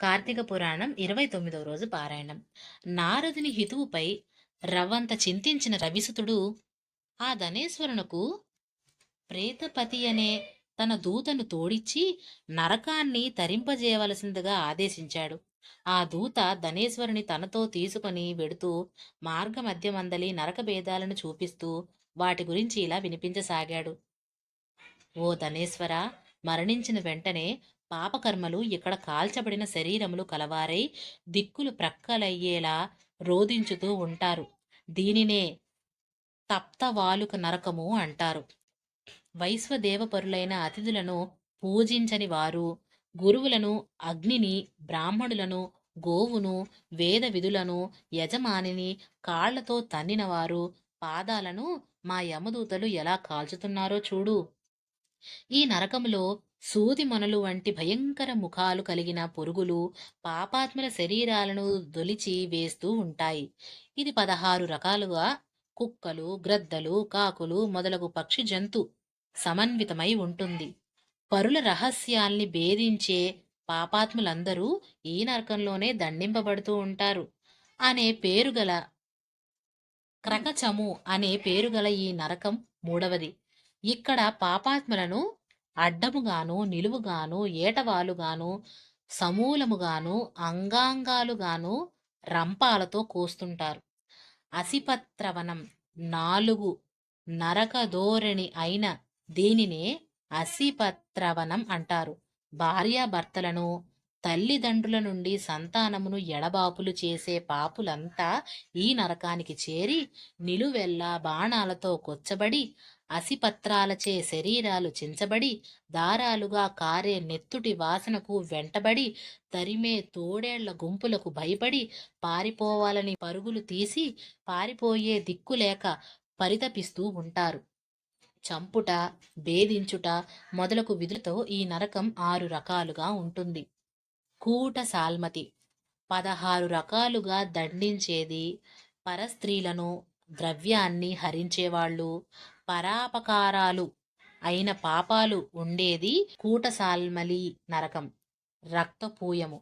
కార్తీక పురాణం ఇరవై తొమ్మిదవ రోజు పారాయణం. నారదుని హితువుపై రవ్వంత చింతించిన రవిసుతుడు ఆ ధనేశ్వరునకు ప్రేతపతి అనే తన దూతను తోడిచ్చి నరకాన్ని తరింపజేయవలసిందిగా ఆదేశించాడు. ఆ దూత ధనేశ్వరుని తనతో తీసుకొని వెడుతూ మార్గమధ్యమందలి నరక భేదాలను చూపిస్తూ వాటి గురించి ఇలా వినిపించసాగాడు. ఓ ధనేశ్వర మరణించిన వెంటనే పాపకర్మలు ఇక్కడ కాల్చబడిన శరీరములు కలవారై దిక్కులు ప్రక్కలయ్యేలా రోధించుతూ ఉంటారు. దీనినే తప్తవాలుక నరకము అంటారు. వైశ్వదేవపరులైన అతిథులను పూజించని వారు గురువులను అగ్నిని బ్రాహ్మణులను గోవును వేద విధులను యజమానిని కాళ్ళతో తన్నినవారు పాదాలను మా యమదూతలు ఎలా కాల్చుతున్నారో చూడు. ఈ నరకములో సూది మనలు వంటి భయంకర ముఖాలు కలిగిన పురుగులు పాపాత్మల శరీరాలను దొలిచి వేస్తూ ఉంటాయి. ఇది పదహారు రకాలుగా కుక్కలు గ్రద్దలు కాకులు మొదలగు పక్షి జంతు సమన్వితమై ఉంటుంది. పరుల రహస్యాల్ని భేదించే పాపాత్ములందరూ ఈ నరకంలోనే దండింపబడుతూ ఉంటారు. అనే పేరుగల క్రకచము అనే పేరుగల ఈ నరకం మూడవది. ఇక్కడ పాపాత్మలను అడ్డముగాను నిలువుగాను ఏటవాలుగాను సమూలముగాను అంగాంగాలుగాను రంపాలతో కోస్తుంటారు. అసిపత్రవనం నాలుగు నరకధోరణి అయిన దీనినే అసిపత్రవనం అంటారు. భార్యాభర్తలను తల్లిదండ్రుల నుండి సంతానమును ఎడబాపులు చేసే పాపులంతా ఈ నరకానికి చేరి నిలువెల్లా బాణాలతో కొచ్చబడి అసిపత్రాలచే శరీరాలు చించబడి దారాలుగా కారే నెత్తుటి వాసనకు వెంటబడి తరిమే తోడేళ్ళ గుంపులకు భయపడి పారిపోవాలని పరుగులు తీసి పారిపోయే దిక్కులేక పరితపిస్తూ ఉంటారు. చంపుట భేదించుట మొదలగు విధులతో ఈ నరకం ఆరు రకాలుగా ఉంటుంది. కూట సాల్మతి. పదహారు రకాలుగా దండించేది పరస్త్రీలను ద్రవ్యాన్ని హరించేవాళ్ళు. పరాపకారాలు అయిన పాపాలు ఉండేది కూటసాల్మలి నరకం. రక్తపూయము.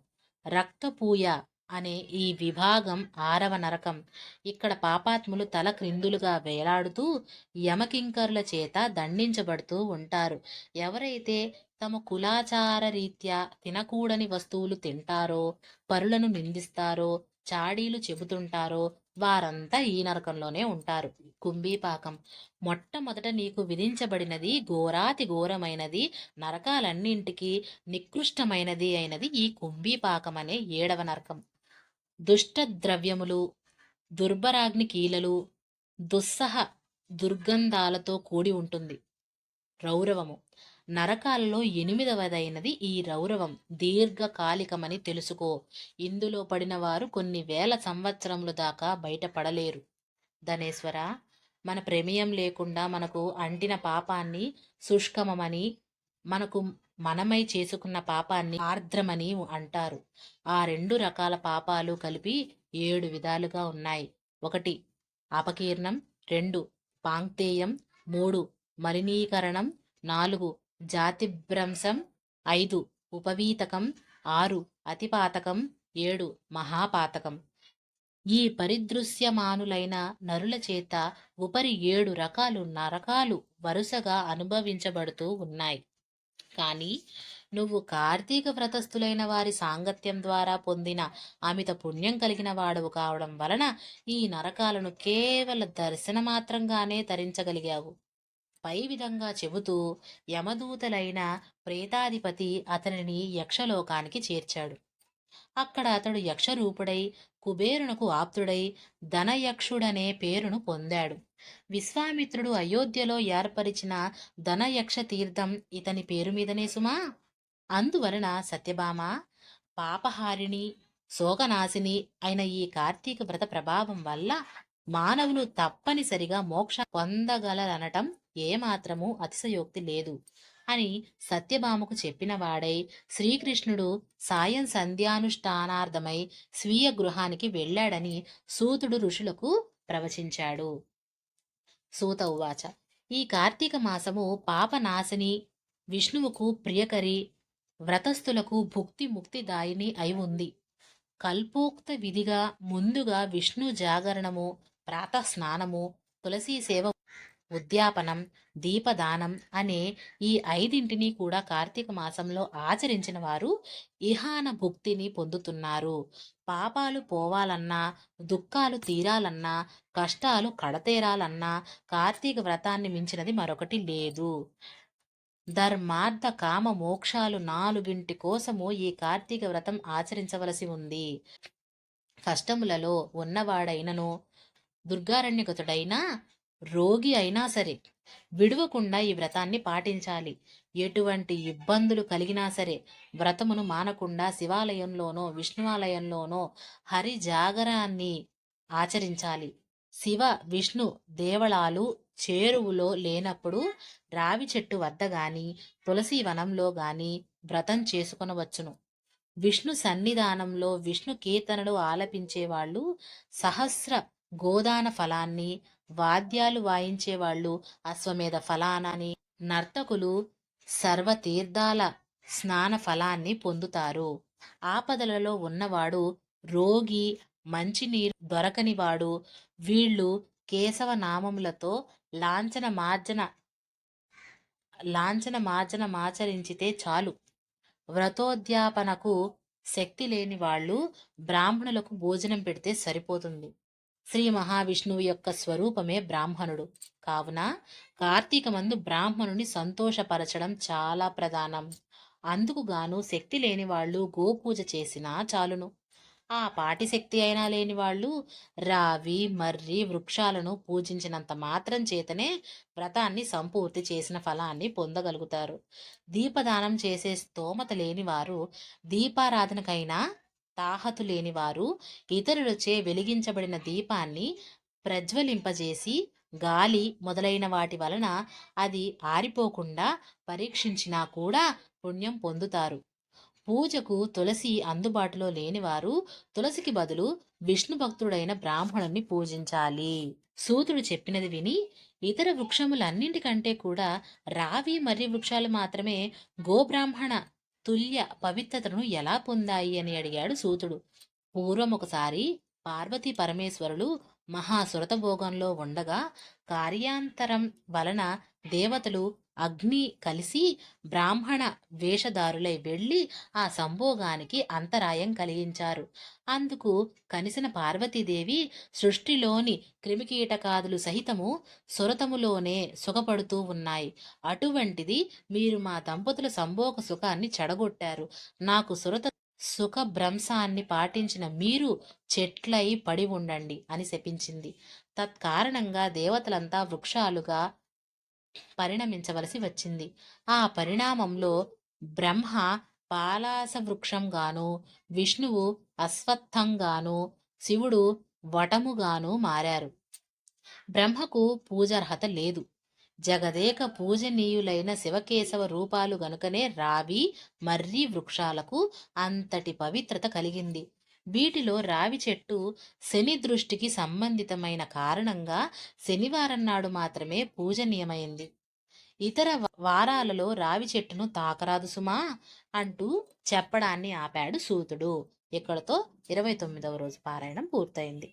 రక్తపూయ అనే ఈ విభాగం ఆరవ నరకం. ఇక్కడ పాపాత్ములు తల క్రిందులుగా వేలాడుతూ యమకింకరుల చేత దండించబడుతూ ఉంటారు. ఎవరైతే తమ కులాచార రీత్యా తినకూడని వస్తువులు తింటారో పరులను నిందిస్తారో చాడీలు చెబుతుంటారో వారంతా ఈ నరకంలోనే ఉంటారు. కుంభీపాకం. మొట్టమొదట నీకు విధించబడినది ఘోరాతి ఘోరమైనది నరకాలన్నింటికి నికృష్టమైనది అయినది ఈ కుంభీపాకం అనే ఏడవ నరకం. దుష్ట ద్రవ్యములు దుర్భరాగ్ని కీలలు దుస్సహ దుర్గంధాలతో కూడి ఉంటుంది. రౌరవము. నరకాలలో ఎనిమిదవదైనది ఈ రౌరవం. దీర్ఘకాలికమని తెలుసుకో. ఇందులో పడిన వారు కొన్ని వేల సంవత్సరముల దాకా బయటపడలేరు. ధనేశ్వర మన ప్రమేయం లేకుండా మనకు అంటిన పాపాన్ని శుష్కమని మనకు మనమై చేసుకున్న పాపాన్ని ఆర్ద్రమని అంటారు. ఆ రెండు రకాల పాపాలు కలిపి ఏడు విధాలుగా ఉన్నాయి. ఒకటి అపకీర్ణం. రెండు పాంక్తేయం. మూడు మలినీకరణం. నాలుగు జాతిభ్రంశం ఐదు ఉపవీతకం ఆరు అతిపాతకం ఏడు మహాపాతకం. ఈ పరిదృశ్యమానులైన నరుల చేత ఉపరి ఏడు రకాలు నరకాలు వరుసగా అనుభవించబడుతూ ఉన్నాయి. కానీ నువ్వు కార్తీక వ్రతస్థులైన వారి సాంగత్యం ద్వారా పొందిన అమిత పుణ్యం కలిగిన వాడవు కావడం వలన ఈ నరకాలను కేవల దర్శనమాత్రంగానే తరించగలిగావు పై విధంగా చెబుతూ యమదూతలైన ప్రేతాధిపతి అతనిని యక్షలోకానికి చేర్చాడు. అక్కడ అతడు యక్షరూపుడై కుబేరునకు ఆప్తుడై ధనయక్షుడనే పేరును పొందాడు. విశ్వామిత్రుడు అయోధ్యలో ఏర్పరిచిన ధనయక్ష తీర్థం ఇతని పేరు మీదనే సుమా? అందువలన సత్యభామ పాపహారిణి శోకనాశిని అయిన ఈ కార్తీక వ్రత ప్రభావం వల్ల మానవులు తప్పనిసరిగా మోక్ష పొందగలరనటం ఏమాత్రమూ అతిశయోక్తి లేదు. అని సత్యభామకు చెప్పిన వాడై శ్రీకృష్ణుడు సాయం సంధ్యానుష్ఠానార్థమై స్వీయ గృహానికి వెళ్ళాడని సూతుడు ఋషులకు ప్రవచించాడు. సూత ఉవాచ. ఈ కార్తీక మాసము పాపనాశని విష్ణువుకు ప్రియకరి వ్రతస్థులకు భుక్తి ముక్తిదాయిని అయి ఉంది. కల్పోక్త విధిగా ముందుగా విష్ణు జాగరణము ప్రాతస్నానము తులసీ సేవ ఉద్యాపనం దీపదానం అనే ఈ ఐదింటిని కూడా కార్తీక మాసంలో ఆచరించిన వారు ఇహాన భుక్తిని పొందుతున్నారు. పాపాలు పోవాలన్నా దుఃఖాలు తీరాలన్నా కష్టాలు కడతేరాలన్నా కార్తీక వ్రతాన్ని మించినది మరొకటి లేదు. ధర్మార్థ కామ మోక్షాలు నాలుగింటి కోసము ఈ కార్తీక వ్రతం ఆచరించవలసి ఉంది. కష్టములలో ఉన్నవాడైనను దుర్గారణ్యగతుడైనా రోగి అయినా సరే విడవకుండా ఈ వ్రతాన్ని పాటించాలి. ఎటువంటి ఇబ్బందులు కలిగినా సరే వ్రతమును మానకుండా శివాలయంలోనో విష్ణువాలయంలోనో హరి జాగరాన్ని ఆచరించాలి. శివ విష్ణు దేవళాలు చేరువులో లేనప్పుడు రావి చెట్టు వద్ద గాని తులసి వనంలో గాని వ్రతం చేసుకొనవచ్చును. విష్ణు సన్నిధానంలో విష్ణు కీర్తనలు ఆలపించే వాళ్ళు సహస్ర గోదాన ఫలాన్ని వాద్యాలు వాయించేవాళ్ళు అశ్వమేధ ఫలానని నర్తకులు సర్వతీర్థాల స్నాన ఫలాన్ని పొందుతారు. ఆపదలలో ఉన్నవాడు రోగి మంచినీరు దొరకనివాడు. వీళ్ళు కేశవ నామములతో లాంఛన మార్జన లాంఛన మార్జన మాచరించితే చాలు. వ్రతోద్యాపనకు శక్తి లేని వాళ్ళు బ్రాహ్మణులకు భోజనం పెడితే సరిపోతుంది. శ్రీ మహావిష్ణువు యొక్క స్వరూపమే బ్రాహ్మణుడు. కావున కార్తీకమందు బ్రాహ్మణుని సంతోషపరచడం చాలా ప్రధానం. అందుకు గాను శక్తి లేని వాళ్ళు గోపూజ చేసినా చాలును. ఆ పాటి శక్తి అయినా లేని వాళ్ళు రావి మర్రి వృక్షాలను పూజించినంత మాత్రం చేతనే వ్రతాన్ని సంపూర్తి చేసిన ఫలాన్ని పొందగలుగుతారు. దీపదానం చేసే స్తోమత లేని వారు దీపారాధనకైనా తాహతు లేనివారు ఇతరులచే వెలిగించబడిన దీపాన్ని ప్రజ్వలింపజేసి గాలి మొదలైన వాటి వలన అది ఆరిపోకుండా పరీక్షించినా కూడా పుణ్యం పొందుతారు. పూజకు తులసి అందుబాటులో లేనివారు తులసికి బదులు విష్ణు భక్తుడైన బ్రాహ్మణుని పూజించాలి. సూతుడు చెప్పినది విని ఇతర వృక్షములన్నింటికంటే కూడా రావి మర్రి వృక్షాలు మాత్రమే గోబ్రాహ్మణ తుల్య పవిత్రతను ఎలా పొందాయి అని అడిగాడు సూతుడు. పూర్వం ఒకసారి పార్వతీ పరమేశ్వరులు మహాసురత భోగంలో ఉండగా కార్యాంతరం వలన దేవతలు అగ్ని కలిసి బ్రాహ్మణ వేషధారులై వెళ్ళి ఆ సంభోగానికి అంతరాయం కలిగించారు. అందుకు కనిసిన పార్వతీదేవి సృష్టిలోని క్రిమికీటకాదులు సహితము సురతములోనే సుఖపడుతూ ఉన్నాయి. అటువంటిది మీరు మా దంపతుల సంభోగ సుఖాన్ని చెడగొట్టారు. నాకు సురత సుఖ భ్రంశాన్ని పాటించిన మీరు చెట్లై పడి ఉండండి అని శపించింది. తత్కారణంగా దేవతలంతా వృక్షాలుగా పరిణమించవలసి వచ్చింది. ఆ పరిణామంలో బ్రహ్మ పాలాస వృక్షంగాను విష్ణువు అశ్వత్థంగాను శివుడు వటముగాను మారారు. బ్రహ్మకు పూజార్హత లేదు. జగదేక పూజనీయులైన శివకేశవ రూపాలు గనుకనే రావి మర్రి వృక్షాలకు అంతటి పవిత్రత కలిగింది. వీటిలో రావి చెట్టు శని దృష్టికి సంబంధితమైన కారణంగా శనివారం నాడు మాత్రమే పూజనీయమైంది. ఇతర వారాలలో రావి చెట్టును తాకరాదు సుమా అంటూ చెప్పడాన్ని ఆపాడు సూతుడు. ఇక్కడతో ఇరవై తొమ్మిదవ రోజు పారాయణం పూర్తయింది.